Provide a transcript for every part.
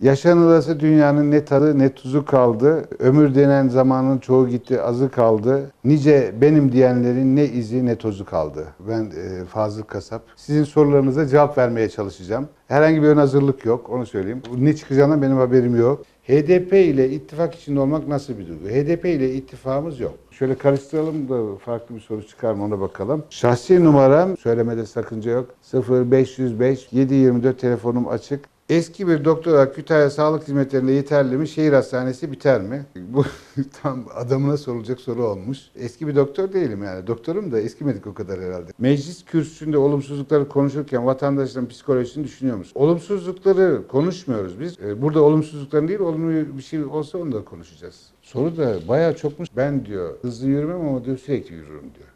Yaşanılası dünyanın ne tadı ne tuzu kaldı. Ömür denen zamanın çoğu gitti azı kaldı. Nice benim diyenlerin ne izi ne tozu kaldı. Ben e, Fazıl Kasap. Sizin sorularınıza cevap vermeye çalışacağım. Herhangi bir ön hazırlık yok onu söyleyeyim. Ne çıkacağından benim haberim yok. HDP ile ittifak içinde olmak nasıl bir duygu? HDP ile ittifakımız yok. Şöyle karıştıralım da farklı bir soru çıkar mı ona bakalım. Şahsi numaram söylemede sakınca yok. 0505 724 telefonum açık. Eski bir doktor olarak Kütahya Sağlık Hizmetlerinde yeterli mi? Şehir hastanesi biter mi? Bu tam adamına sorulacak soru olmuş. Eski bir doktor değilim yani. Doktorum da eskimedik o kadar herhalde. Meclis kürsüsünde olumsuzlukları konuşurken vatandaşların psikolojisini düşünüyor musun? Olumsuzlukları konuşmuyoruz biz. Ee, Burada olumsuzlukların değil, olumlu bir şey olsa onu da konuşacağız. Soru da bayağı çokmuş. Ben diyor hızlı yürümem ama diyor sürekli yürürüm diyor.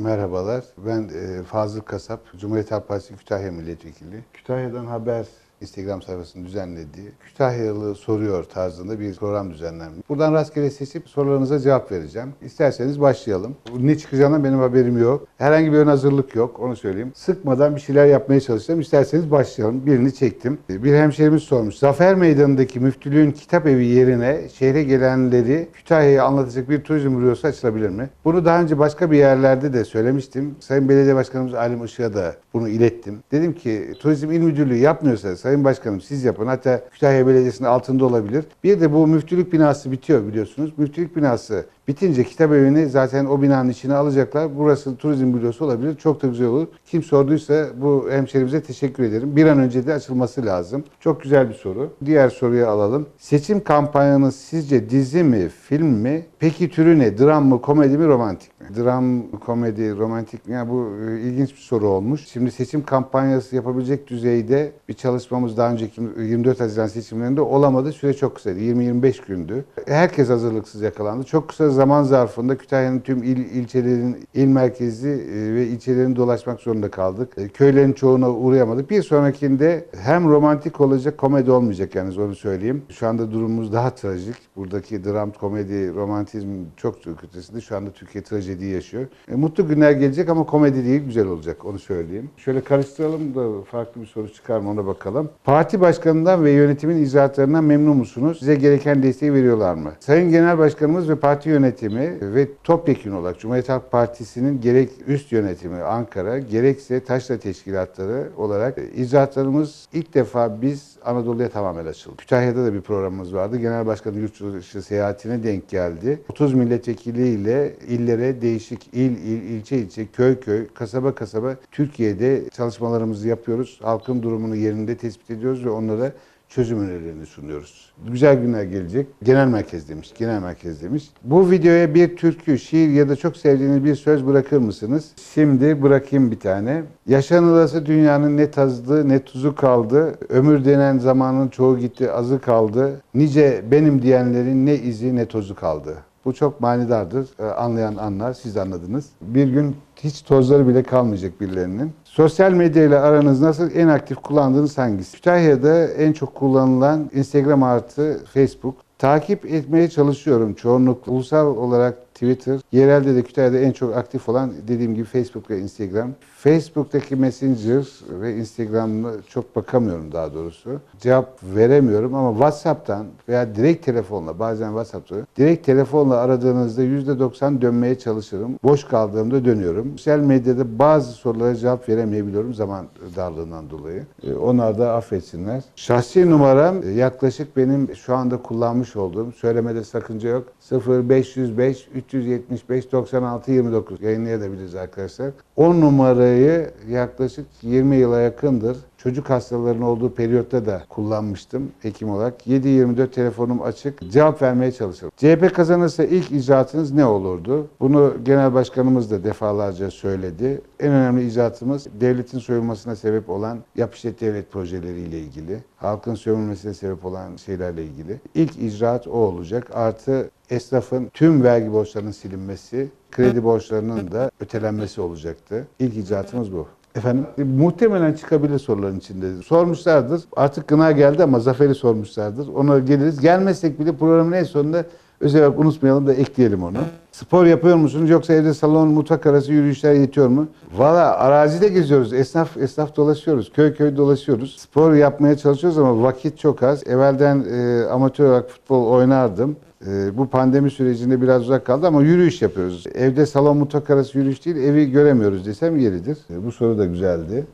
Merhabalar, ben e, Fazıl Kasap, Cumhuriyet Halk Partisi Kütahya Milletvekili. Kütahya'dan Haber Instagram sayfasının düzenlediği Kütahyalı soruyor tarzında bir program düzenlenmiş. Buradan rastgele seçip sorularınıza cevap vereceğim. İsterseniz başlayalım. Ne çıkacağından benim haberim yok. Herhangi bir ön hazırlık yok, onu söyleyeyim. Sıkmadan bir şeyler yapmaya çalışacağım. İsterseniz başlayalım. Birini çektim. Bir hemşerimiz sormuş. Zafer Meydanı'ndaki müftülüğün kitap evi yerine şehre gelenleri Kütahya'yı anlatacak bir turizm bürosu açılabilir mi? Bunu daha önce başka bir yerlerde de söylemiştim. Sayın Belediye Başkanımız Alim Işık'a da bunu ilettim. Dedim ki Turizm İl Müdürlüğü yapmıyorsa Sayın Başkanım siz yapın. Hatta Kütahya Belediyesi'nin altında olabilir. Bir de bu müftülük binası bitiyor biliyorsunuz. Müftülük binası bitince kitap evini zaten o binanın içine alacaklar. Burası turizm bürosu olabilir. Çok da güzel olur. Kim sorduysa bu hemşerimize teşekkür ederim. Bir an önce de açılması lazım. Çok güzel bir soru. Diğer soruyu alalım. Seçim kampanyanız sizce dizi mi, film mi? Peki türü ne? Dram mı, komedi mi, romantik mi? Dram, komedi, romantik mi? Yani bu e, ilginç bir soru olmuş. Şimdi seçim kampanyası yapabilecek düzeyde bir çalışmamız daha önceki 24 Haziran seçimlerinde olamadı. Süre çok kısaydı. 20-25 gündü. Herkes hazırlıksız yakalandı. Çok kısa zaman zarfında Kütahya'nın tüm il, ilçelerin, il merkezi e, ve ilçelerini dolaşmak zorunda kaldık. E, Köylerin çoğuna uğrayamadık. Bir sonrakinde hem romantik olacak, komedi olmayacak yani onu söyleyeyim. Şu anda durumumuz daha trajik. Buradaki dram, komedi, romantizm çok çok ötesinde. Şu anda Türkiye trajedi yaşıyor. E, mutlu günler gelecek ama komedi değil, güzel olacak onu söyleyeyim. Şöyle karıştıralım da farklı bir soru çıkar mı ona bakalım. Parti başkanından ve yönetimin icraatlarından memnun musunuz? Size gereken desteği veriyorlar mı? Sayın Genel Başkanımız ve parti yönetimi ve topyekun olarak Cumhuriyet Halk Partisi'nin gerek üst yönetimi Ankara gerekse taşra teşkilatları olarak icraatlarımız ilk defa biz Anadolu'ya tamamen açıldı. Kütahya'da da bir programımız vardı. Genel Başkanı yurt dışı seyahatine denk geldi. 30 milletvekiliyle illere değişik il, il, ilçe ilçe, köy köy, kasaba kasaba Türkiye'de çalışmalarımızı yapıyoruz. Halkın durumunu yerinde tespit ediyoruz ve onlara çözüm önerilerini sunuyoruz. Güzel günler gelecek. Genel merkez demiş, genel merkez demiş. Bu videoya bir türkü, şiir ya da çok sevdiğiniz bir söz bırakır mısınız? Şimdi bırakayım bir tane. Yaşanılası dünyanın ne tazdı ne tuzu kaldı. Ömür denen zamanın çoğu gitti azı kaldı. Nice benim diyenlerin ne izi ne tozu kaldı. Bu çok manidardır. Ee, Anlayan anlar, siz anladınız. Bir gün hiç tozları bile kalmayacak birilerinin. Sosyal medya ile aranız nasıl? En aktif kullandığınız hangisi? Kütahya'da en çok kullanılan Instagram artı Facebook. Takip etmeye çalışıyorum çoğunlukla. Ulusal olarak Twitter, yerelde de Kütahya'da en çok aktif olan dediğim gibi Facebook ve Instagram. Facebook'taki Messenger ve Instagram'da çok bakamıyorum daha doğrusu. Cevap veremiyorum ama WhatsApp'tan veya direkt telefonla bazen WhatsApp'ta direkt telefonla aradığınızda %90 dönmeye çalışırım. Boş kaldığımda dönüyorum. Sosyal medyada bazı sorulara cevap veremeyebiliyorum zaman darlığından dolayı. Ee, Onlar da affetsinler. Şahsi numaram e, yaklaşık benim şu anda kullanmış olduğum söylemede sakınca yok. 0505 375 96 29 yayınlayabiliriz arkadaşlar. O numarayı yaklaşık 20 yıla yakındır çocuk hastalarının olduğu periyotta da kullanmıştım hekim olarak. 7-24 telefonum açık. Cevap vermeye çalışırım. CHP kazanırsa ilk icraatınız ne olurdu? Bunu genel başkanımız da defalarca söyledi. En önemli icraatımız devletin soyulmasına sebep olan yapışet devlet projeleriyle ilgili. Halkın sömürmesine sebep olan şeylerle ilgili. İlk icraat o olacak. Artı esnafın tüm vergi borçlarının silinmesi, kredi borçlarının da ötelenmesi olacaktı. İlk icraatımız bu. Efendim e, muhtemelen çıkabilir soruların içinde. Sormuşlardır. Artık gına geldi ama Zafer'i sormuşlardır. Ona geliriz. Gelmezsek bile programın en sonunda Özel olarak unutmayalım da ekleyelim onu. Spor yapıyor musunuz yoksa evde salon, mutfak arası yürüyüşler yetiyor mu? Valla arazide geziyoruz. Esnaf esnaf dolaşıyoruz. Köy köy dolaşıyoruz. Spor yapmaya çalışıyoruz ama vakit çok az. Evvelden e, amatör olarak futbol oynardım. E, bu pandemi sürecinde biraz uzak kaldı ama yürüyüş yapıyoruz. Evde salon, mutfak arası yürüyüş değil, evi göremiyoruz desem yeridir. E, bu soru da güzeldi.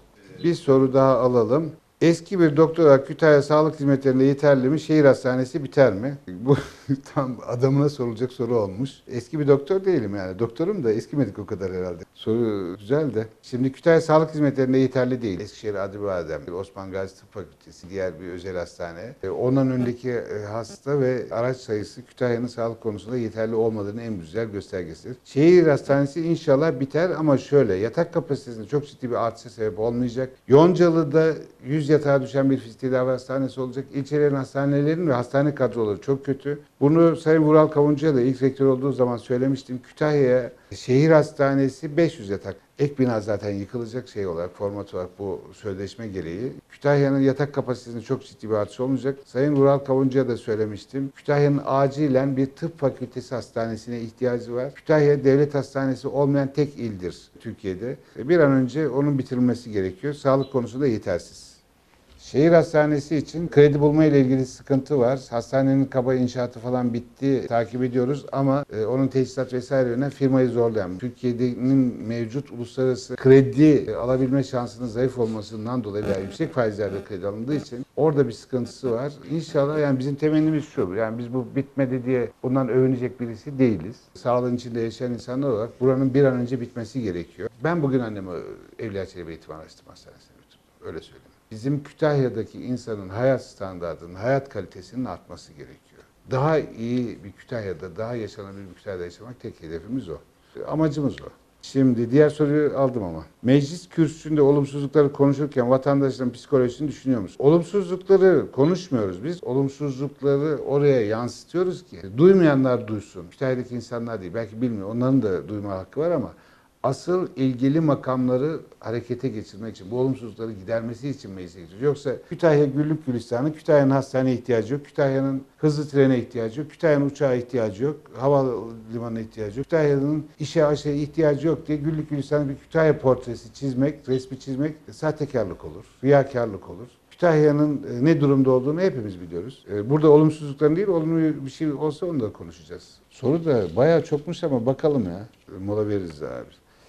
Bir soru daha alalım. Eski bir doktor olarak Kütahya Sağlık Hizmetlerinde yeterli mi? Şehir hastanesi biter mi? Bu tam adamına sorulacak soru olmuş. Eski bir doktor değilim yani. Doktorum da eskimedik o kadar herhalde. Soru güzel de. Şimdi Kütahya Sağlık Hizmetlerinde yeterli değil. Eskişehir Adibadem, Osman Gazi Tıp Fakültesi, diğer bir özel hastane. E, Onun önündeki e, hasta ve araç sayısı Kütahya'nın sağlık konusunda yeterli olmadığının en güzel göstergesidir. Şehir hastanesi inşallah biter ama şöyle yatak kapasitesinde çok ciddi bir artışa sebep olmayacak. Yoncalı'da 100 yatağa düşen bir fizik tedavi hastanesi olacak. İlçelerin hastanelerin ve hastane kadroları çok kötü. Bunu Sayın Vural Kavuncu'ya da ilk rektör olduğu zaman söylemiştim. Kütahya'ya şehir hastanesi 500 yatak. Ek bina zaten yıkılacak şey olarak, format olarak bu sözleşme gereği. Kütahya'nın yatak kapasitesinde çok ciddi bir artış olmayacak. Sayın Vural Kavuncu'ya da söylemiştim. Kütahya'nın acilen bir tıp fakültesi hastanesine ihtiyacı var. Kütahya devlet hastanesi olmayan tek ildir Türkiye'de. Bir an önce onun bitirilmesi gerekiyor. Sağlık konusunda yetersiz. Şehir hastanesi için kredi bulma ile ilgili sıkıntı var. Hastanenin kaba inşaatı falan bitti. Takip ediyoruz ama e, onun teçhizat vesaire yönünden firmayı zorlayan. Türkiye'nin mevcut uluslararası kredi e, alabilme şansının zayıf olmasından dolayı veya yüksek faizlerde kredi alındığı için orada bir sıkıntısı var. İnşallah yani bizim temennimiz şu. Yani biz bu bitmedi diye bundan övünecek birisi değiliz. Sağlığın içinde yaşayan insanlar olarak buranın bir an önce bitmesi gerekiyor. Ben bugün annemi Evliya Çelebi Eğitim Araştırma Hastanesi'ne götürdüm. Öyle söyleyeyim. Bizim Kütahya'daki insanın hayat standartının, hayat kalitesinin artması gerekiyor. Daha iyi bir Kütahya'da, daha yaşanabilir bir Kütahya'da yaşamak tek hedefimiz o. Amacımız o. Şimdi diğer soruyu aldım ama. Meclis kürsüsünde olumsuzlukları konuşurken vatandaşların psikolojisini düşünüyor musun? Olumsuzlukları konuşmuyoruz biz. Olumsuzlukları oraya yansıtıyoruz ki duymayanlar duysun. Kütahya'daki insanlar değil. Belki bilmiyor. Onların da duyma hakkı var ama asıl ilgili makamları harekete geçirmek için, bu olumsuzlukları gidermesi için meclise gidiyoruz. Yoksa Kütahya güllük gülistanı, Kütahya'nın hastaneye ihtiyacı yok, Kütahya'nın hızlı trene ihtiyacı yok, Kütahya'nın uçağa ihtiyacı yok, havalimanına ihtiyacı yok, Kütahya'nın işe aşağı ihtiyacı yok diye güllük gülistanı bir Kütahya portresi çizmek, resmi çizmek sahtekarlık olur, riyakarlık olur. Kütahya'nın e, ne durumda olduğunu hepimiz biliyoruz. E, Burada olumsuzlukların değil, olumlu bir şey olsa onu da konuşacağız. Soru da bayağı çokmuş ama bakalım ya. E, Mola veririz abi.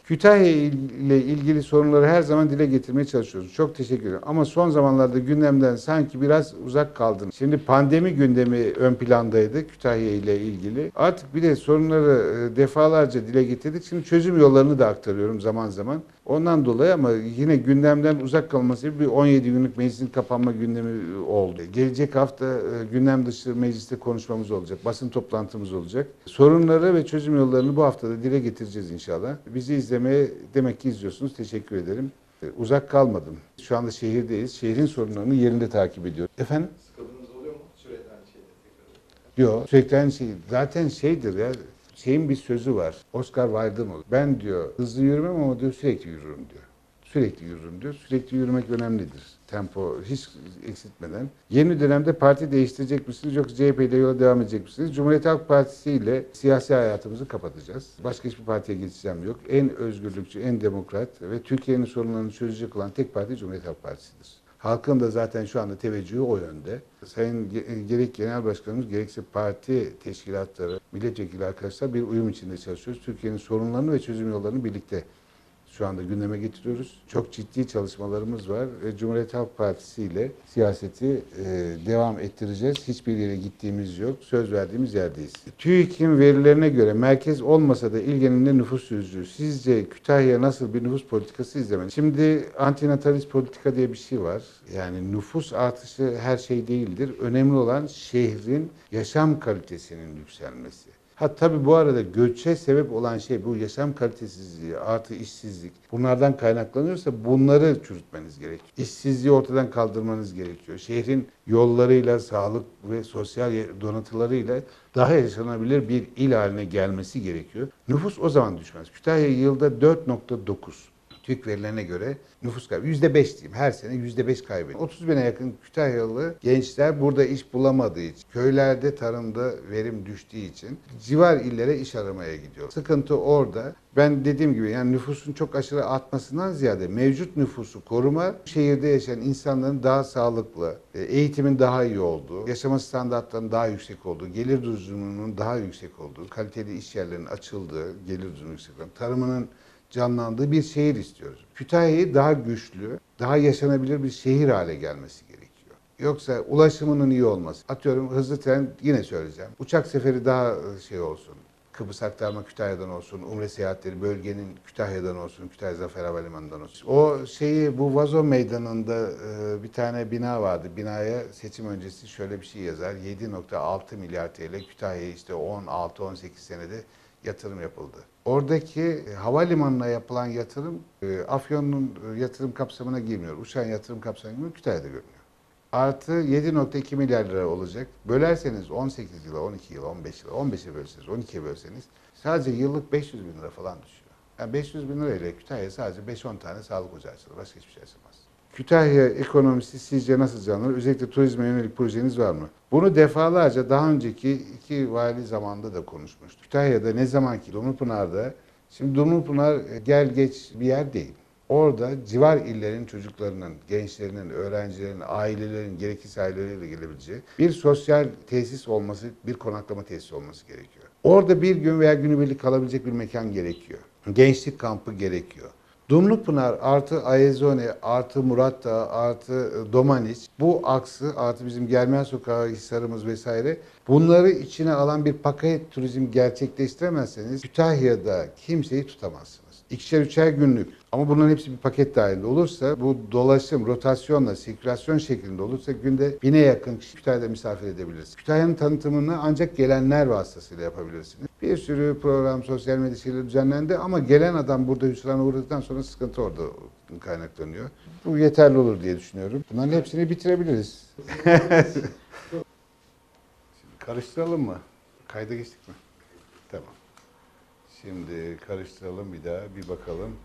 Kütahya ile ilgili sorunları her zaman dile getirmeye çalışıyoruz. Çok teşekkür ederim. Ama son zamanlarda gündemden sanki biraz uzak kaldın. Şimdi pandemi gündemi ön plandaydı Kütahya ile ilgili. Artık bir de sorunları e, defalarca dile getirdik. Şimdi çözüm yollarını da aktarıyorum zaman zaman. Ondan dolayı ama yine gündemden uzak kalması bir 17 günlük meclisin kapanma gündemi oldu. Gelecek hafta e, gündem dışı mecliste konuşmamız olacak. Basın toplantımız olacak. Sorunları ve çözüm yollarını bu haftada dile getireceğiz inşallah. Bizi izlemeye demek ki izliyorsunuz. Teşekkür ederim. E, Uzak kalmadım. Şu anda şehirdeyiz. Şehrin sorunlarını yerinde takip ediyoruz. Efendim? Sıkıldığınız oluyor mu? Sürekli aynı tekrar Yok. Sürekli aynı şey. Zaten şeydir ya. Şeyin bir sözü var. Oscar Wilde'ın o. Ben diyor hızlı yürümem ama diyor sürekli yürürüm diyor. Sürekli yürürüm diyor. Sürekli yürümek önemlidir. Tempo hiç eksiltmeden. Yeni dönemde parti değiştirecek misiniz yoksa CHP ile yola devam edecek misiniz? Cumhuriyet Halk Partisi ile siyasi hayatımızı kapatacağız. Başka hiçbir partiye geçeceğim yok. En özgürlükçü, en demokrat ve Türkiye'nin sorunlarını çözecek olan tek parti Cumhuriyet Halk Partisi'dir. Halkın da zaten şu anda teveccühü o yönde. Sayın ge- gerek genel başkanımız gerekse parti teşkilatları, milletvekili arkadaşlar bir uyum içinde çalışıyoruz. Türkiye'nin sorunlarını ve çözüm yollarını birlikte şu anda gündeme getiriyoruz. Çok ciddi çalışmalarımız var Cumhuriyet Halk Partisi ile siyaseti e, devam ettireceğiz. Hiçbir yere gittiğimiz yok. Söz verdiğimiz yerdeyiz. TÜİK'in verilerine göre merkez olmasa da il genelinde nüfus yüzüğü. Sizce Kütahya nasıl bir nüfus politikası izlemeli? Şimdi antinatalist politika diye bir şey var. Yani nüfus artışı her şey değildir. Önemli olan şehrin yaşam kalitesinin yükselmesi. Ha tabii bu arada göçe sebep olan şey bu yaşam kalitesizliği artı işsizlik. Bunlardan kaynaklanıyorsa bunları çürütmeniz gerekiyor. İşsizliği ortadan kaldırmanız gerekiyor. Şehrin yollarıyla, sağlık ve sosyal donatılarıyla daha yaşanabilir bir il haline gelmesi gerekiyor. Nüfus o zaman düşmez. Kütahya yılda 4.9. TÜİK verilerine göre nüfus kaybı. Yüzde beş diyeyim. Her sene yüzde beş kaybediyor. 30 bine yakın Kütahyalı gençler burada iş bulamadığı için, köylerde tarımda verim düştüğü için civar illere iş aramaya gidiyor. Sıkıntı orada. Ben dediğim gibi yani nüfusun çok aşırı artmasından ziyade mevcut nüfusu koruma, şehirde yaşayan insanların daha sağlıklı, e, eğitimin daha iyi olduğu, yaşama standartlarının daha yüksek olduğu, gelir düzeyinin daha yüksek olduğu, kaliteli iş yerlerinin açıldığı, gelir düzeyi yüksek olan, tarımının canlandığı bir şehir istiyoruz. Kütahya'yı daha güçlü, daha yaşanabilir bir şehir hale gelmesi gerekiyor. Yoksa ulaşımının iyi olması, atıyorum hızlı tren yine söyleyeceğim. Uçak seferi daha e, şey olsun. Kıbrıs aktarma Kütahya'dan olsun, Umre seyahatleri bölgenin Kütahya'dan olsun, Kütahya Zafer Havalimanı'ndan olsun. O şeyi bu Vazo Meydanı'nda e, bir tane bina vardı. Binaya seçim öncesi şöyle bir şey yazar. 7.6 milyar TL Kütahya'ya işte 16-18 senede yatırım yapıldı. Oradaki e, havalimanına yapılan yatırım e, Afyon'un e, yatırım kapsamına girmiyor. Uçağın yatırım kapsamına girmiyor. Kütahya'da görünüyor. Artı 7.2 milyar lira olacak. Bölerseniz 18 yıla, 12 yıla, 15 yıla, 15'e bölseniz, 12'ye bölseniz sadece yıllık 500 bin lira falan düşüyor. Yani 500 bin lirayla Kütahya sadece 5-10 tane sağlık ocağı açılır. Başka hiçbir şey açılmaz. Kütahya ekonomisi sizce nasıl canlanır? Özellikle turizme yönelik projeniz var mı? Bunu defalarca daha önceki iki vali zamanında da konuşmuştuk. Kütahya'da ne zamanki Dumlupınar'da, şimdi Dumlupınar e, gel geç bir yer değil. Orada civar illerin çocuklarının, gençlerinin, öğrencilerin, ailelerin, gerekirse aileleriyle gelebileceği bir sosyal tesis olması, bir konaklama tesisi olması gerekiyor. Orada bir gün veya günübirlik kalabilecek bir mekan gerekiyor. Gençlik kampı gerekiyor. Dumlupınar artı Ayezone artı Murat Dağı artı Domaniç bu aksı artı bizim Germen Sokağı Hisarımız vesaire bunları içine alan bir paket turizm gerçekleştiremezseniz Kütahya'da kimseyi tutamazsınız. İkişer üçer günlük ama bunların hepsi bir paket dahilinde olursa bu dolaşım, rotasyonla, sirkülasyon şeklinde olursa günde bine yakın kişi Kütahya'da misafir edebilirsiniz. Kütahya'nın tanıtımını ancak gelenler vasıtasıyla yapabilirsiniz. Bir sürü program, sosyal medya şeyleri düzenlendi ama gelen adam burada hüsrana uğradıktan sonra sıkıntı orada kaynaklanıyor. Bu yeterli olur diye düşünüyorum. Bunların hepsini bitirebiliriz. Karıştıralım mı? Kayda geçtik mi? Tamam. Şimdi karıştıralım bir daha bir bakalım.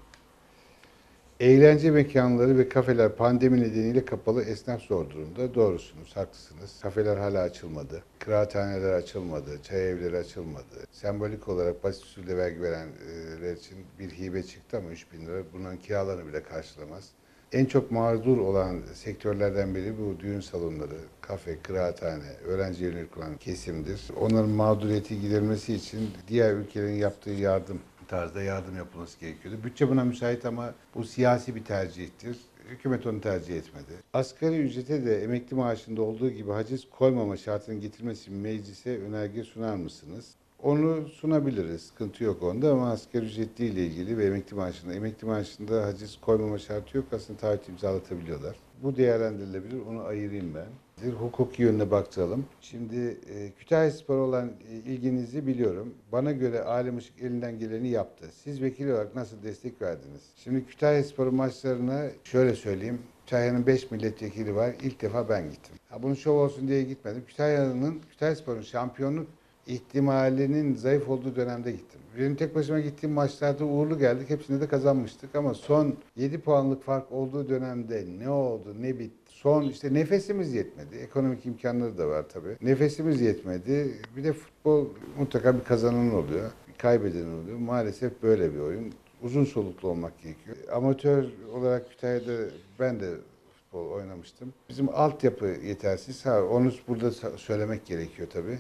Eğlence mekanları ve kafeler pandemi nedeniyle kapalı esnaf zor durumda. Doğrusunuz, haklısınız. Kafeler hala açılmadı. Kıraathaneler açılmadı. Çay evleri açılmadı. Sembolik olarak basit usulde vergi verenler için bir hibe çıktı ama 3 bin lira bunların kiralarını bile karşılamaz. En çok mağdur olan sektörlerden biri bu düğün salonları, kafe, kıraathane, öğrenci yönelik olan kesimdir. Onların mağduriyeti giderilmesi için diğer ülkelerin yaptığı yardım tarzda yardım yapılması gerekiyordu. Bütçe buna müsait ama bu siyasi bir tercihtir. Hükümet onu tercih etmedi. Asgari ücrete de emekli maaşında olduğu gibi haciz koymama şartının getirilmesi için meclise önerge sunar mısınız? Onu sunabiliriz. Sıkıntı yok onda ama asgari ücretli ile ilgili ve emekli maaşında. Emekli maaşında haciz koymama şartı yok. Aslında taahhüt imzalatabiliyorlar. Bu değerlendirilebilir. Onu ayırayım ben. Bir hukuki yönüne baktıralım. Şimdi e, Kütahya Spor olan e, ilginizi biliyorum. Bana göre Alem Işık elinden geleni yaptı. Siz vekil olarak nasıl destek verdiniz? Şimdi Kütahya Spor maçlarına şöyle söyleyeyim. Kütahya'nın 5 milletvekili var. İlk defa ben gittim. Ha, bunun şov olsun diye gitmedim. Kütahya'nın, Kütahya Spor'un şampiyonluk ihtimalinin zayıf olduğu dönemde gittim. Benim tek başıma gittiğim maçlarda uğurlu geldik. Hepsinde de kazanmıştık ama son 7 puanlık fark olduğu dönemde ne oldu, ne bitti? Son işte nefesimiz yetmedi. Ekonomik imkanları da var tabii. Nefesimiz yetmedi. Bir de futbol mutlaka bir kazanan oluyor, bir kaybeden oluyor. Maalesef böyle bir oyun. Uzun soluklu olmak gerekiyor. Amatör olarak Kütahya'da ben de futbol oynamıştım. Bizim altyapı yetersiz. Ha, onu burada söylemek gerekiyor tabii.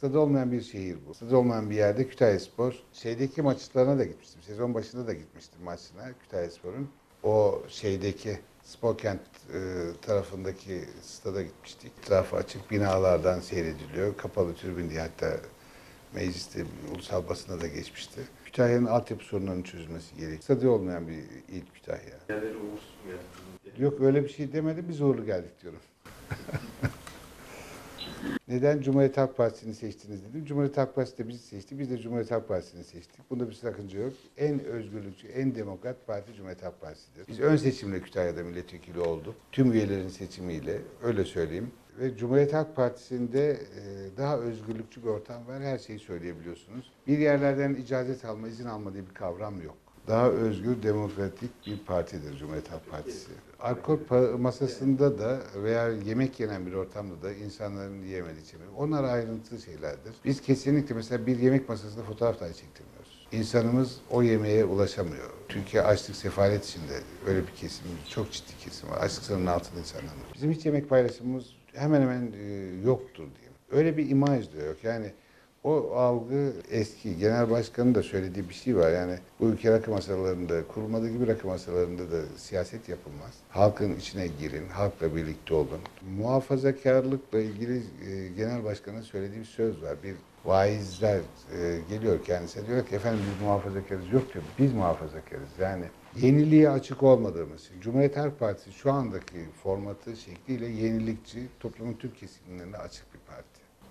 Stadı olmayan bir şehir bu. Stadı olmayan bir yerde Kütahya Spor. Şeydeki maçlarına da gitmiştim. Sezon başında da gitmiştim maçına Kütahya Spor'un. O şeydeki Spokent e, tarafındaki stada gitmiştik. Etrafı açık binalardan seyrediliyor. Kapalı tribün diye hatta mecliste ulusal basına da geçmişti. Kütahya'nın altyapı sorunlarının çözülmesi gerekiyor. Stadı olmayan bir il Kütahya. Yerleri uğursuz mu yani? Yok öyle bir şey demedim. Biz uğurlu geldik diyorum. Neden Cumhuriyet Halk Partisi'ni seçtiniz dedim. Cumhuriyet Halk Partisi de bizi seçti. Biz de Cumhuriyet Halk Partisi'ni seçtik. Bunda bir sakınca yok. En özgürlükçü, en demokrat parti Cumhuriyet Halk Partisi'dir. Biz ön seçimle Kütahya'da milletvekili olduk. Tüm üyelerin seçimiyle öyle söyleyeyim. Ve Cumhuriyet Halk Partisi'nde e, daha özgürlükçü bir ortam var. Her şeyi söyleyebiliyorsunuz. Bir yerlerden icazet alma, izin alma diye bir kavram yok. daha özgür, demokratik bir partidir Cumhuriyet Halk Partisi. Alkol masasında da veya yemek yenen bir ortamda da insanların yiyemediği içemediği. Onlar ayrıntılı şeylerdir. Biz kesinlikle mesela bir yemek masasında fotoğraf dahi çektirmiyoruz. İnsanımız o yemeğe ulaşamıyor. Türkiye açlık sefalet içinde. Öyle bir kesim, çok ciddi kesim var. Açlık sınırının altında insanlar. Bizim hiç yemek paylaşımımız hemen hemen e, yoktur diyeyim. Öyle bir imaj da yok. Yani o algı eski. Genel başkanın da söylediği bir şey var. Yani bu ülke rakı masalarında, kurulmadığı gibi rakı masalarında da siyaset yapılmaz. Halkın içine girin, halkla birlikte olun. Muhafazakarlıkla ilgili e, genel başkanın söylediği bir söz var. Bir vaizler e, geliyor kendisine diyor ki efendim biz muhafazakarız. Yok diyor biz muhafazakarız. Yani yeniliğe açık olmadığımız için. Cumhuriyet Halk Partisi şu andaki formatı şekliyle yenilikçi, toplumun tüm kesimlerine açık.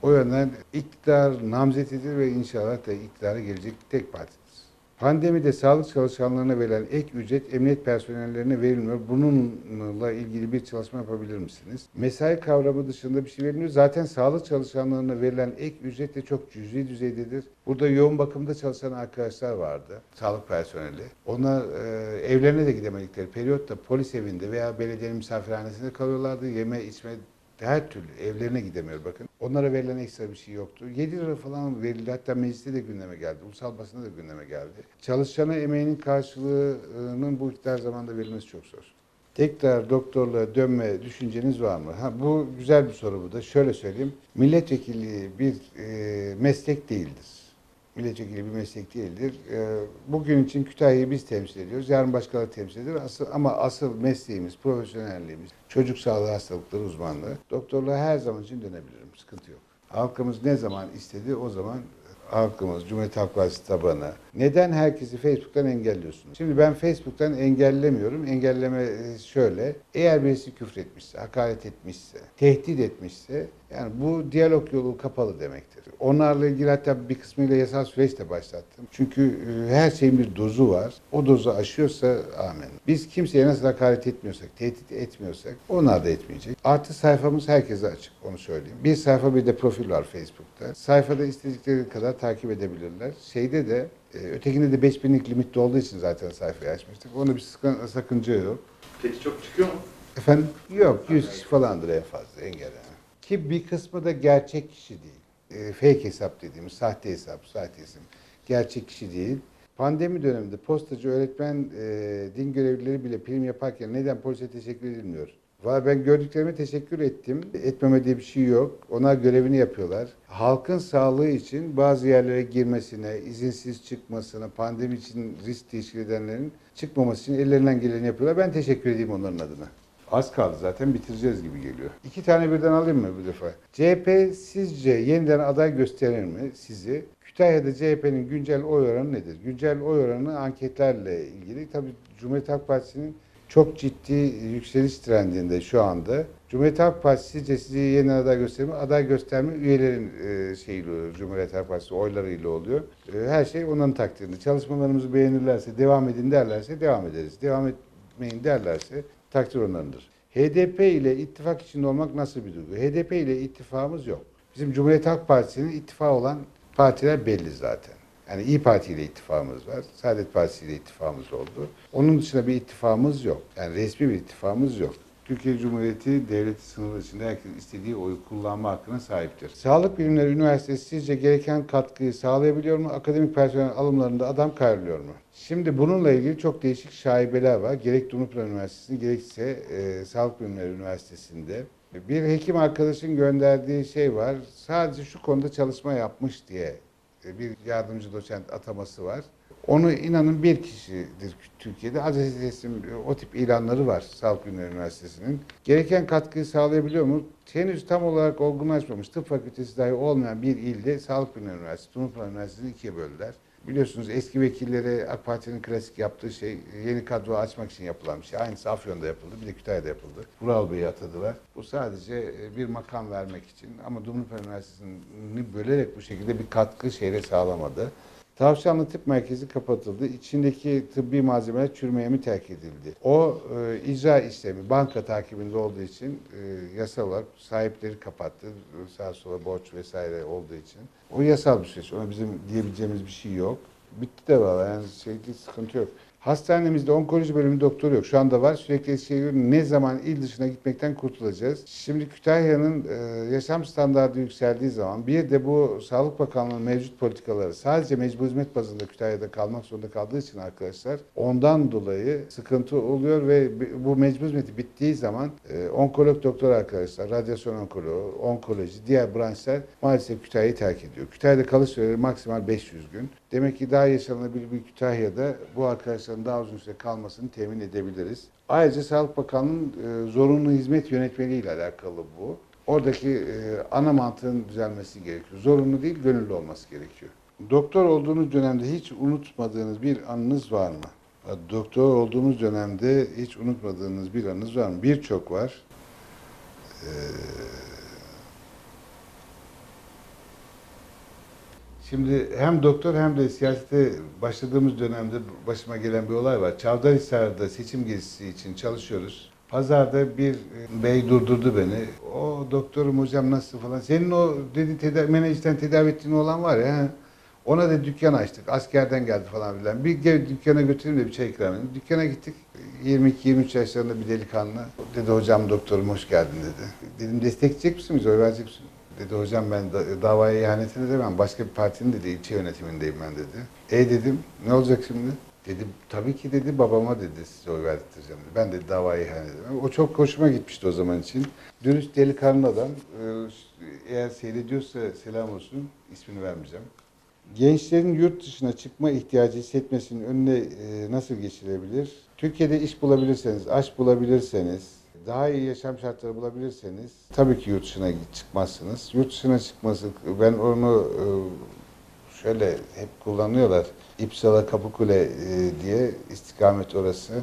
O yönden iktidar namzetidir ve inşallah da iktidara gelecek tek partidir. Pandemide sağlık çalışanlarına verilen ek ücret emniyet personellerine verilmiyor. Bununla ilgili bir çalışma yapabilir misiniz? Mesai kavramı dışında bir şey verilmiyor. Zaten sağlık çalışanlarına verilen ek ücret de çok cüzi düzeydedir. Burada yoğun bakımda çalışan arkadaşlar vardı. Sağlık personeli. Onlar e, evlerine de gidemedikleri periyotta polis evinde veya belediyenin misafirhanesinde kalıyorlardı. Yeme içme her türlü evlerine gidemiyor bakın. Onlara verilen ekstra bir şey yoktu. 7 lira falan verildi. Hatta mecliste de gündeme geldi. Ulusal basında da gündeme geldi. Çalışana emeğinin karşılığının bu iktidar zamanında verilmesi çok zor. Tekrar doktorluğa dönme düşünceniz var mı? Ha, bu güzel bir soru bu da. Şöyle söyleyeyim. Milletvekilliği bir e, meslek değildir. Milletvekili bir meslek değildir. E, bugün için Kütahya'yı biz temsil ediyoruz. Yarın başkaları temsil eder. Asıl, ama asıl mesleğimiz, profesyonelliğimiz, çocuk sağlığı hastalıkları uzmanlığı. Doktorluğa her zaman için dönebilirim. Sıkıntı yok. Halkımız ne zaman istedi o zaman halkımız, Cumhuriyet Halk Partisi tabanı. Neden herkesi Facebook'tan engelliyorsunuz? Şimdi ben Facebook'tan engellemiyorum. Engelleme e, şöyle. Eğer birisi küfretmişse, hakaret etmişse, tehdit etmişse yani bu diyalog yolu kapalı demektir. Onlarla ilgili hatta bir kısmıyla yasal süreç de başlattım. Çünkü e, her şeyin bir dozu var. O dozu aşıyorsa amen. Biz kimseye nasıl hakaret etmiyorsak, tehdit etmiyorsak onlar da etmeyecek. Artı sayfamız herkese açık onu söyleyeyim. Bir sayfa bir de profil var Facebook'ta. Sayfada istedikleri kadar takip edebilirler. Şeyde de e, ötekinde de 5000'lik limitli olduğu için zaten sayfayı açmıştık. Onda bir sakınca yok. Peki çok çıkıyor mu? Efendim? Yok 100 kişi falandır en fazla engellenen. Ki bir kısmı da gerçek kişi değil. E, fake hesap dediğimiz sahte hesap, sahte isim. Gerçek kişi değil. Pandemi döneminde postacı, öğretmen, e, din görevlileri bile prim yaparken neden polise teşekkür edilmiyor? Valla ben gördüklerime teşekkür ettim. Etmeme diye bir şey yok. Onlar görevini yapıyorlar. Halkın sağlığı için bazı yerlere girmesine, izinsiz çıkmasına, pandemi için risk teşkil edenlerin çıkmaması için ellerinden geleni yapıyorlar. Ben teşekkür edeyim onların adına. Az kaldı zaten bitireceğiz gibi geliyor. İki tane birden alayım mı bu defa? CHP sizce yeniden aday gösterir mi sizi? Kütahya'da CHP'nin güncel oy oranı nedir? Güncel oy oranı anketlerle ilgili. Tabii Cumhuriyet Halk Partisi'nin çok ciddi yükseliş trendinde şu anda. Cumhuriyet Halk Partisi sizce sizi yeniden aday gösterir mi? Aday gösterme üyelerin e, şeyiyle oluyor. Cumhuriyet Halk Partisi oylarıyla oluyor. E, her şey onların takdirinde. Çalışmalarımızı beğenirlerse, devam edin derlerse devam ederiz. Devam etmeyin derlerse takdir onlarındır. HDP ile ittifak içinde olmak nasıl bir duygu? HDP ile ittifakımız yok. Bizim Cumhuriyet Halk Partisi'nin ittifakı olan partiler belli zaten. Yani İyi Parti ile ittifakımız var. Saadet Partisi ile ittifakımız oldu. Onun dışında bir ittifakımız yok. Yani resmi bir ittifakımız yok. Türkiye Cumhuriyeti devleti sınırı içinde herkes istediği oyu kullanma hakkına sahiptir. Sağlık Bilimleri Üniversitesi sizce gereken katkıyı sağlayabiliyor mu? Akademik personel alımlarında adam kayrılıyor mu? Şimdi bununla ilgili çok değişik şaibeler var. Gerek Dumlupınar Üniversitesi'nde gerekse e, Sağlık Bilimleri Üniversitesi'nde. Bir hekim arkadaşın gönderdiği şey var. Sadece şu konuda çalışma yapmış diye e, bir yardımcı doçent ataması var. Onu inanın bir kişidir Türkiye'de. Aziz teslim o tip ilanları var Bilimleri Üniversitesi'nin. Gereken katkıyı sağlayabiliyor mu? Henüz tam olarak olgunlaşmamış. Tıp fakültesi dahi olmayan bir ilde Sağlık Bilimleri Üniversitesi, Dumlupınar Üniversitesi'ni ikiye böldüler. Biliyorsunuz eski vekillere AK Parti'nin klasik yaptığı şey yeni kadro açmak için yapılan bir şey. Aynısı Afyon'da yapıldı, bir de Kütahya'da yapıldı. Vural Bey'i atadılar. Bu sadece e, bir makam vermek için ama Dumlupınar Üniversitesi'ni bölerek bu şekilde bir katkı şehre sağlamadı. Tavşanlı Tıp Merkezi kapatıldı. İçindeki tıbbi malzemeler çürümeye mi terk edildi? O e, icra işlemi banka takibinde olduğu için e, yasal olarak sahipleri kapattı. Sağa sola borç vesaire olduğu için. O yasal bir süreç. Ona bizim diyebileceğimiz bir şey yok. Bitti de valla yani şeyde sıkıntı yok. Hastanemizde onkoloji bölümü doktoru yok. Şu anda var. Sürekli Eskişehir ne zaman il dışına gitmekten kurtulacağız. Şimdi Kütahya'nın e, yaşam standartı yükseldiği zaman bir de bu Sağlık Bakanlığı'nın mevcut politikaları sadece mecbur hizmet bazında Kütahya'da kalmak zorunda kaldığı için arkadaşlar ondan dolayı sıkıntı oluyor ve bu mecbur hizmeti bittiği zaman e, onkolog doktor arkadaşlar, radyasyon onkoloğu, onkoloji, diğer branşlar maalesef Kütahya'yı terk ediyor. Kütahya'da kalış süreleri maksimal 500 gün. Demek ki daha yaşanılabilir bir Kütahya'da bu arkadaşların daha uzun süre kalmasını temin edebiliriz. Ayrıca Sağlık Bakanlığı'nın e, zorunlu hizmet yönetmeliği ile alakalı bu. Oradaki e, ana mantığın düzelmesi gerekiyor. Zorunlu değil, gönüllü olması gerekiyor. Doktor olduğunuz dönemde hiç unutmadığınız bir anınız var mı? Doktor olduğumuz dönemde hiç unutmadığınız bir anınız var mı? Birçok var. Ee, Şimdi hem doktor hem de siyasete başladığımız dönemde başıma gelen bir olay var. Çavdarhisar'da seçim gezisi için çalışıyoruz. Pazarda bir e, bey durdurdu beni. O doktorum hocam nasıl falan. Senin o dedi tedavi, menajden tedavi ettiğin olan var ya. Ona da dükkan açtık. Askerden geldi falan filan. Bir gel dükkana götüreyim de bir çay ikram edeyim. Dükkana gittik. 22-23 yaşlarında bir delikanlı. Dedi hocam doktorum hoş geldin dedi. Dedim destekleyecek misin bizi? Oy verecek misin? Dedi hocam ben da, davaya ihanet edemem. Başka bir partinin dedi ilçe yönetimindeyim ben dedi. E dedim ne olacak şimdi? Dedi tabii ki dedi babama dedi size oy verdireceğim dedi. Ben de davaya ihanet edemem. O çok hoşuma gitmişti o zaman için. Dürüst delikanlı adam. Ee, Eğer seyrediyorsa selam olsun. ismini vermeyeceğim. Gençlerin yurt dışına çıkma ihtiyacı hissetmesinin önüne e, nasıl geçilebilir? Türkiye'de iş bulabilirseniz, aş bulabilirseniz, daha iyi yaşam şartları bulabilirseniz tabii ki yurt dışına çıkmazsınız. Yurt dışına çıkması, ben onu e, şöyle hep kullanıyorlar. İpsala Kapıkule e, diye istikamet orası.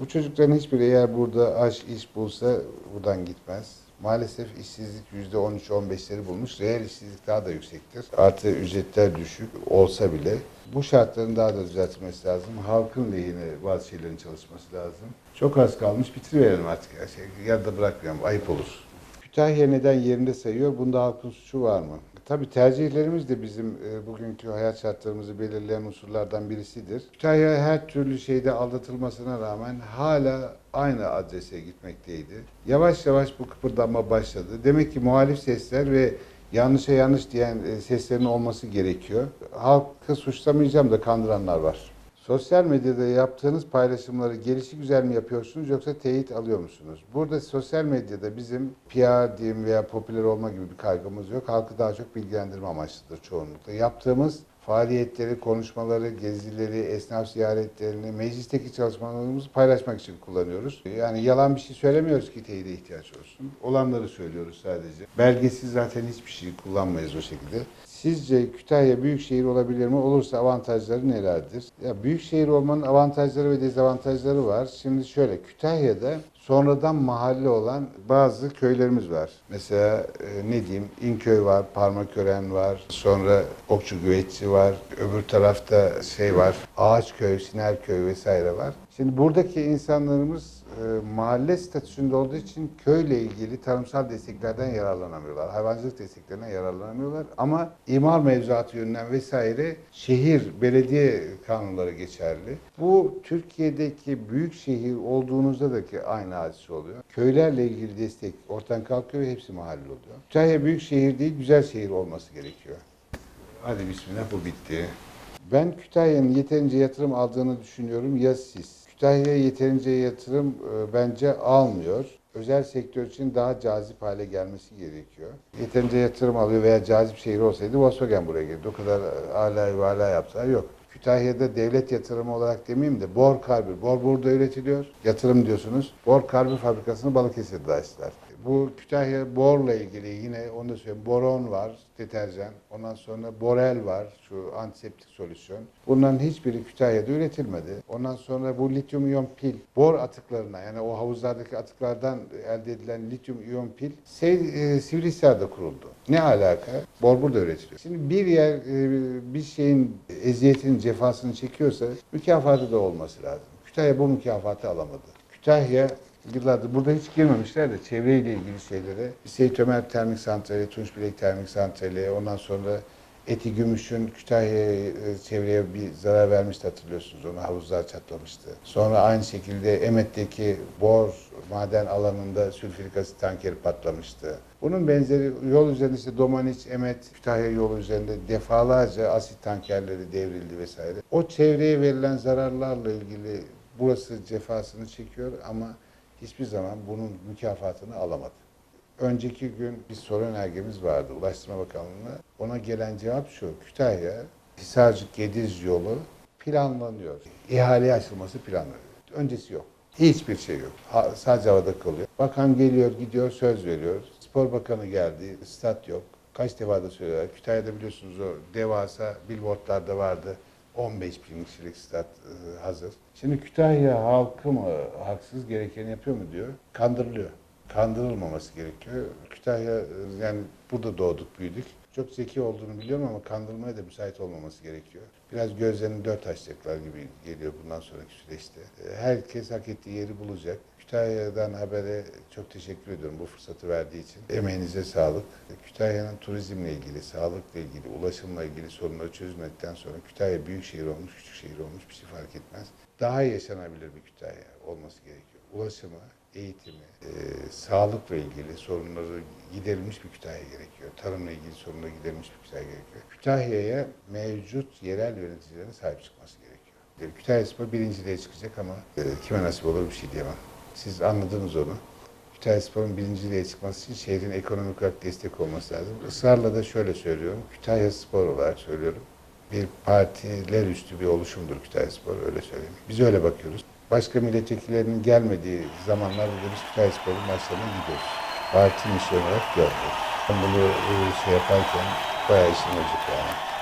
Bu çocukların hiçbiri eğer burada aş iş bulsa buradan gitmez. Maalesef işsizlik %13-15'leri bulmuş. Reel işsizlik daha da yüksektir. Artı ücretler düşük olsa bile bu şartların daha da düzeltilmesi lazım. Halkın lehine bazı şeylerin çalışması lazım. Çok az kalmış. Bitiriverelim artık. şeyi. Yarıda bırakmayalım. Ayıp olur. Kütahya neden yerinde sayıyor? Bunda halkın suçu var mı? Tabii tercihlerimiz de bizim e, bugünkü hayat şartlarımızı belirleyen unsurlardan birisidir. Kütahya her türlü şeyde aldatılmasına rağmen hala aynı adrese gitmekteydi. Yavaş yavaş bu kıpırdanma başladı. Demek ki muhalif sesler ve yanlışa yanlış diyen e, seslerin olması gerekiyor. Halkı suçlamayacağım da kandıranlar var. Sosyal medyada yaptığınız paylaşımları gelişi güzel mi yapıyorsunuz yoksa teyit alıyor musunuz? Burada sosyal medyada bizim PR diyeyim veya popüler olma gibi bir kaygımız yok. Halkı daha çok bilgilendirme amaçlıdır çoğunlukla. Yaptığımız faaliyetleri, konuşmaları, gezileri, esnaf ziyaretlerini, meclisteki çalışmalarımızı paylaşmak için kullanıyoruz. Yani yalan bir şey söylemiyoruz ki teyide ihtiyaç olsun. Olanları söylüyoruz sadece. Belgesiz zaten hiçbir şey kullanmayız o şekilde. Sizce Kütahya büyük şehir olabilir mi? Olursa avantajları nelerdir? Ya büyük şehir olmanın avantajları ve dezavantajları var. Şimdi şöyle Kütahya'da sonradan mahalle olan bazı köylerimiz var. Mesela e, ne diyeyim İnköy var, Parmakören var, sonra Okçu Güveççi var, öbür tarafta şey var, Ağaçköy, Sinerköy vesaire var. Şimdi buradaki insanlarımız mahalle statüsünde olduğu için köyle ilgili tarımsal desteklerden yararlanamıyorlar. Hayvancılık desteklerinden yararlanamıyorlar. Ama imar mevzuatı yönünden vesaire şehir, belediye kanunları geçerli. Bu Türkiye'deki büyük şehir olduğunuzda da ki aynı hadise oluyor. Köylerle ilgili destek ortadan kalkıyor ve hepsi mahalle oluyor. Kütahya büyük şehir değil, güzel şehir olması gerekiyor. Hadi bismillah bu bitti. Ben Kütahya'nın yeterince yatırım aldığını düşünüyorum. Ya siz? Kütahya yeterince yatırım e, bence almıyor. Özel sektör için daha cazip hale gelmesi gerekiyor. Yeterince yatırım alıyor veya cazip şehir olsaydı Volkswagen buraya gelirdi. O kadar hala ve hala yaptılar. Yok. Kütahya'da devlet yatırımı olarak demeyeyim de bor karbür. Bor burada üretiliyor. Yatırım diyorsunuz. Bor karbür fabrikasını Balıkesir'de açtılar. Bu Kütahya borla ilgili yine onu da söyleyeyim. Boron var, deterjan. Ondan sonra borel var, şu antiseptik solüsyon. Bunların hiçbiri Kütahya'da üretilmedi. Ondan sonra bu lityum iyon pil, bor atıklarına yani o havuzlardaki atıklardan elde edilen lityum iyon pil e, Sivrihisar'da kuruldu. Ne alaka? Bor burada üretiliyor. Şimdi bir yer e, bir şeyin eziyetinin cefasını çekiyorsa mükafatı da olması lazım. Kütahya bu mükafatı alamadı. Kütahya yıllardır burada hiç girmemişler de çevreyle ilgili şeylere Seyit Ömer Termik Santrali, Tunç Bilek Termik Santrali, ondan sonra Eti Gümüş'ün Kütahya'ya e, çevreye bir zarar vermişti hatırlıyorsunuz. Onu havuzlar çatlamıştı. Sonra aynı şekilde Emet'teki bor maden alanında sülfürik asit tankeri patlamıştı. Bunun benzeri yol üzerinde işte Domaniç, Emet, Kütahya yolu üzerinde defalarca asit tankerleri devrildi vesaire. O çevreye verilen zararlarla ilgili burası cefasını çekiyor ama hiçbir zaman bunun mükafatını alamadı. Önceki gün bir soru önergemiz vardı Ulaştırma Bakanlığı'na. Ona gelen cevap şu. Kütahya, Hisarcık Gediz yolu planlanıyor. İhaleye açılması planlanıyor. Öncesi yok. Hiçbir şey yok. Sadece havada kalıyor. Bakan geliyor, gidiyor, söz veriyor. Spor Bakanı geldi, stat yok. Kaç defa da söylüyorlar. Kütahya'da biliyorsunuz o devasa billboardlarda vardı. 15 bin kişilik stat e, hazır. Şimdi Kütahya halkı mı haksız gerekeni yapıyor mu diyor. Kandırılıyor. Kandırılmaması gerekiyor. Kütahya yani burada doğduk büyüdük. Çok zeki olduğunu biliyorum ama kandırmaya da müsait olmaması gerekiyor. Biraz gözlerini dört açacaklar gibi geliyor bundan sonraki süreçte. E, Herkes hak ettiği yeri bulacak. Kütahya'dan habere çok teşekkür ediyorum bu fırsatı verdiği için. Emeğinize sağlık. Kütahya'nın turizmle ilgili, sağlıkla ilgili, ulaşımla ilgili sorunları çözmedikten sonra Kütahya büyük şehir olmuş, küçük şehir olmuş bir şey fark etmez. Daha yaşanabilir bir Kütahya olması gerekiyor. Ulaşımı, eğitimi, e, sağlıkla ilgili sorunları giderilmiş bir Kütahya gerekiyor. Tarımla ilgili sorunları giderilmiş bir Kütahya gerekiyor. Kütahya'ya mevcut yerel yöneticilerin sahip çıkması gerekiyor. Kütahya Spor birinciliğe çıkacak ama e, kime nasip olur bir şey diyemem. Siz anladınız onu. Kütahya Spor'un birinciliğe çıkması için şehrin ekonomik olarak destek olması lazım. Israrla da şöyle söylüyorum. Kütahya Spor olarak söylüyorum. Bir partiler üstü bir oluşumdur Kütahya Spor öyle söyleyeyim. Biz öyle bakıyoruz. Başka milletvekillerinin gelmediği zamanlarda da biz Kütahya Spor'un maçlarına gidiyoruz. Parti misyonu olarak görmüyoruz. Ben bunu e, şey yaparken bayağı işim olacak yani.